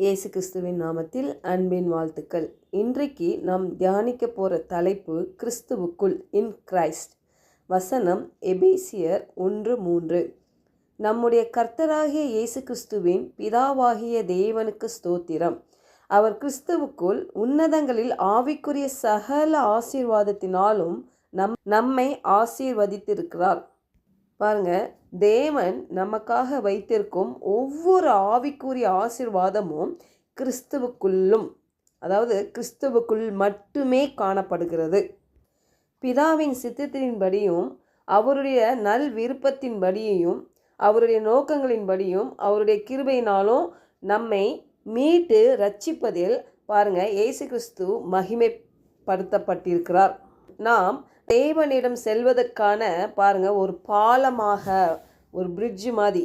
இயேசு கிறிஸ்துவின் நாமத்தில் அன்பின் வாழ்த்துக்கள். இன்றைக்கு நாம் தியானிக்க போகிற தலைப்பு கிறிஸ்துவுக்குள் இன் கிரைஸ்ட். வசனம் எபேசியர் ஒன்று மூன்று. நம்முடைய கர்த்தராகிய இயேசு கிறிஸ்துவின் பிதாவாகிய தேவனுக்கு ஸ்தோத்திரம். அவர் கிறிஸ்துவுக்குள் உன்னதங்களில் ஆவிக்குரிய சகல ஆசீர்வாதத்தினாலும் நம் நம்மை ஆசீர்வதித்திருக்கிறார். பாருங்க தேவன் நமக்காக வைத்திருக்கும் ஒவ்வொரு ஆவிக்குரிய ஆசீர்வாதமும் கிறிஸ்துவுக்குள்ளும் அதாவது கிறிஸ்துவுக்குள் மட்டுமே காணப்படுகிறது. பிதாவின் சித்தத்தின்படியும் அவருடைய நல் விருப்பத்தின்படியையும் அவருடைய நோக்கங்களின்படியும் அவருடைய கிருபையினாலும் நம்மை மீட்டு ரட்சிப்பதில் பாருங்க இயேசு கிறிஸ்து மகிமைப்படுத்தப்பட்டிருக்கிறார். நாம் தேவனிடம் செல்வதற்கான பாருங்கள் ஒரு பாலமாக ஒரு பிரிட்ஜ் மாதிரி.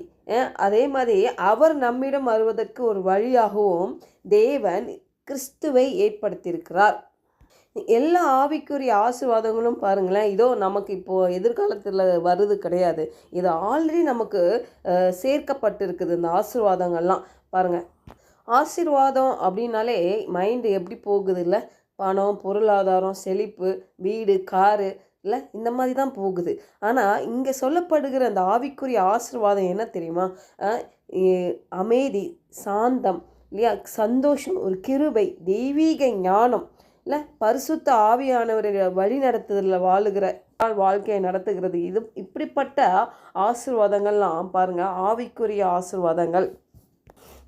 அதே மாதிரி அவர் நம்மிடம் வருவதற்கு ஒரு வழியாகவும் தேவன் கிறிஸ்துவை ஏற்படுத்தியிருக்கிறார். எல்லா ஆவிக்குரிய ஆசிர்வாதங்களும் பாருங்களேன் இதோ நமக்கு இப்போது எதிர்காலத்தில் வருது கிடையாது. இது ஆல்ரெடி நமக்கு சேர்க்கப்பட்டிருக்குது இந்த ஆசிர்வாதங்கள்லாம். பாருங்கள் ஆசீர்வாதம் அப்படின்னாலே மைண்டு எப்படி போகுது இல்லை? பணம் பொருளாதாரம் செழிப்பு வீடு காரு இல்லை இந்த மாதிரி தான் போகுது. ஆனால் இங்கே சொல்லப்படுகிற அந்த ஆவிக்குரிய ஆசிர்வாதம் என்ன தெரியுமா? அமைதி சாந்தம் இல்லையா? சந்தோஷம் ஒரு கிருபை தெய்வீக ஞானம் இல்லை பரிசுத்த ஆவியானவருடைய வழி நடத்துதலில் வாழுகிற வாழ்க்கையை நடத்துகிறது. இது இப்படிப்பட்ட ஆசீர்வாதங்கள்லாம் பாருங்கள் ஆவிக்குரிய ஆசிர்வாதங்கள்.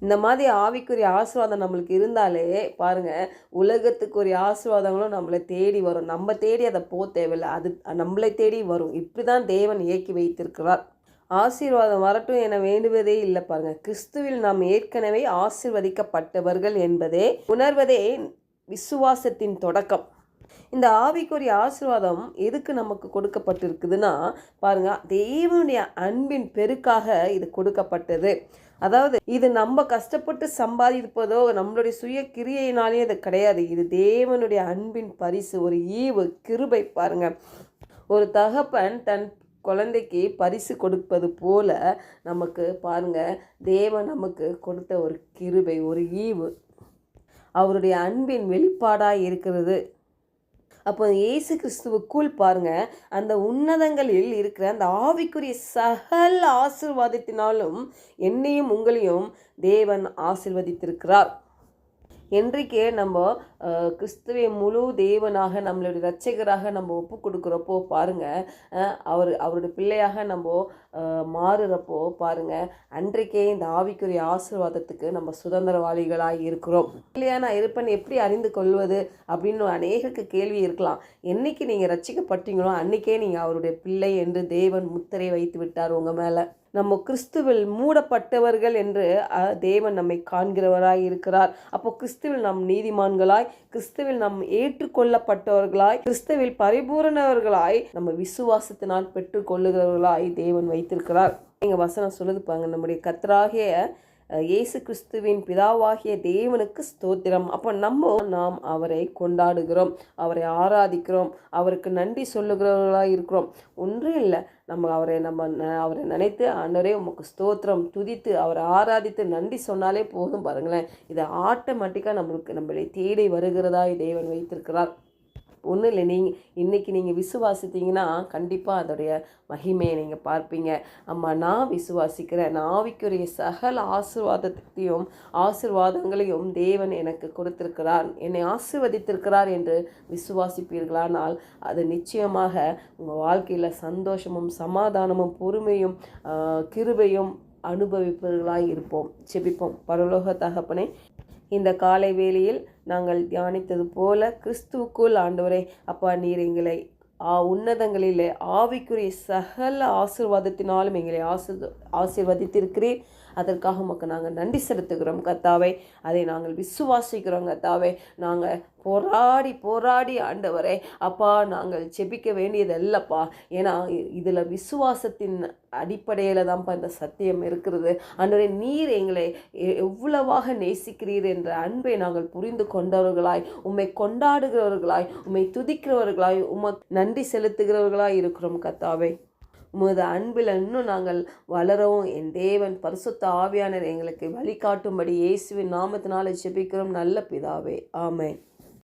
இந்த மாதிரி ஆவிக்குரிய ஆசீர்வாதம் நம்மளுக்கு இருந்தாலே பாருங்கள் உலகத்துக்குரிய ஆசீர்வாதங்களும் நம்மளை தேடி வரும். நம்ம தேடி அதை போ தேவையில்லை. அது நம்மளை தேடி வரும். இப்படி தான் தேவன் இயக்கி வைத்திருக்கிறார். ஆசீர்வாதம் வரட்டும் என வேண்டுவதே இல்லை பாருங்க. கிறிஸ்துவில் நாம் ஏற்கனவே ஆசிர்வதிக்கப்பட்டவர்கள் என்பதே உணர்வதே விசுவாசத்தின் தொடக்கம். இந்த ஆவிக்குரிய ஆசீர்வாதம் எதுக்கு நமக்கு கொடுக்கப்பட்டிருக்குதுன்னா பாருங்க தேவனுடைய அன்பின் பெருக்காக இது கொடுக்கப்பட்டது. அதாவது இது நம்ம கஷ்டப்பட்டு சம்பாதிப்பதோ நம்மளுடைய சுய கிரியையினாலே இது கிடையாது. இது தேவனுடைய அன்பின் பரிசு ஒரு ஈவு கிருபை பாருங்க. ஒரு தகப்பன் தன் குழந்தைக்கு பரிசு கொடுப்பது போல நமக்கு பாருங்க தேவன் நமக்கு கொடுத்த ஒரு கிருபை ஒரு ஈவு. அவருடைய அன்பின் வெளிப்பாடாக இருக்கிறது. அப்போ இயேசு கிறிஸ்துவுக்குள் பாருங்க அந்த உன்னதங்களில் இருக்கிற அந்த ஆவிக்குரிய சகல் ஆசிர்வாதத்தினாலும் என்னையும் உங்களையும் தேவன் ஆசிர்வதித்திருக்கிறார். என்றைக்கே நம்ம கிறிஸ்துவை முழு தேவனாக நம்மளுடைய ரட்சகராக நம்ம ஒப்பு கொடுக்குறப்போ பாருங்கள் அவர் அவருடைய பிள்ளையாக நம்ம மாறுறப்போ பாருங்க அன்றைக்கே இந்த ஆவிக்குரிய ஆசீர்வாதத்துக்கு நம்ம சுதந்திரவாளிகளாக இருக்கிறோம். இல்லையா நான் இருப்பேன் எப்படி அறிந்து கொள்வது அப்படின்னு அநேகருக்கு கேள்வி இருக்கலாம். என்றைக்கு நீங்கள் ரட்சிக்கப்பட்டீங்களோ அன்றைக்கே நீங்கள் அவருடைய பிள்ளை என்று தேவன் முத்திரை வைத்து விட்டார் உங்கள் மேலே. நம்ம கிறிஸ்துவில் மூடப்பட்டவர்கள் என்று தேவன் நம்மை காண்கிறவராய் இருக்கிறார். அப்போ கிறிஸ்துவில் நாம் நீதிமான்களாய் கிறிஸ்துவில் நாம் ஏற்றுக்கொள்ளப்பட்டவர்களாய் கிறிஸ்துவில் பரிபூரணவர்களாய் நம்ம விசுவாசத்தினால் பெற்றுக்கொள்ளுகிறவர்களாய் தேவன் வைத்திருக்கிறார். எங்கள் வசனம் சொல்லுது பாருங்க நம்முடைய கத்தராகிய இயேசு கிறிஸ்துவின் பிதாவாகிய தேவனுக்கு ஸ்தோத்திரம். அப்போ நம்ம நாம் அவரை கொண்டாடுகிறோம் அவரை ஆராதிக்கிறோம் அவருக்கு நன்றி சொல்லுகிறவர்களாக இருக்கிறோம். ஒன்றும் இல்லை நம்ம அவரை நம்ம ந- அவரை நினைத்து ஆண்டவரே உமக்கு ஸ்தோத்திரம். துதித்து அவரை ஆராதித்து நன்றி சொன்னாலே போதும் பாருங்களேன். இது ஆட்டோமேட்டிக்காக நம்மளுக்கு நம்மளை தேடி வருகிறதா தேவன் வைத்திருக்கிறார். ஒன்றும் இல்லை. நீங்கள் இன்றைக்கி நீங்கள் விசுவாசித்தீங்கன்னா கண்டிப்பாக அதோடைய மகிமையை நீங்கள் பார்ப்பீங்க. அம்மா நான் விசுவாசிக்கிறேன். நான் ஆவிக்குரிய சகல ஆசீர்வாதத்தையும் ஆசீர்வாதங்களையும் தேவன் எனக்கு கொடுத்திருக்கிறார். என்னை ஆசிர்வதித்திருக்கிறார் என்று விசுவாசிப்பீர்களானால் அது நிச்சயமாக உங்கள் வாழ்க்கையில் சந்தோஷமும் சமாதானமும் பொறுமையும் கிருபையும் அனுபவிப்பவர்களாக இருப்போம். செபிப்போம் பரலோக தகப்பனே இந்த காலை வேளையில் நாங்கள் தியானித்தது போல கிறிஸ்துவுக்குள் ஆண்டவரே அப்பா நீர் எங்களை உன்னதங்களிலே ஆவிக்குரிய சகல ஆசீர்வாதத்தினாலும் எங்களை ஆசீர் ஆசீர்வதித்திருக்கிறீர். அதற்காக உமக்கு நாங்கள் நன்றி செலுத்துகிறோம் கத்தாவை அதை நாங்கள் விசுவாசிக்கிறோம் கத்தாவே நாங்கள் போராடி போராடி ஆண்டவரே. அப்பா நாங்கள் செபிக்க வேண்டியது அல்லப்பா ஏன்னா இதில் விசுவாசத்தின் அடிப்படையில் தான்ப்பா இந்த சத்தியம் இருக்கிறது. அன்றைய நீர் எங்களை எ- எவ்வளவாக நேசிக்கிறீர் என்ற அன்பை நாங்கள் புரிந்து கொண்டவர்களாய் உம்மை கொண்டாடுகிறவர்களாய் உம்மை துதிக்கிறவர்களாய் உமக்கு நன்றி செலுத்துகிறவர்களாக இருக்கிறோம் கத்தாவே உமது அன்பில் இன்னும் நாங்கள் வளரவும் என் தேவன் பரிசுத்த ஆவியானர் எங்களுக்கு வழிகாட்டும்படி இயேசுவின் நாமத்தினால ஜெபிக்கிறோம் நல்ல பிதாவே. ஆமேன்.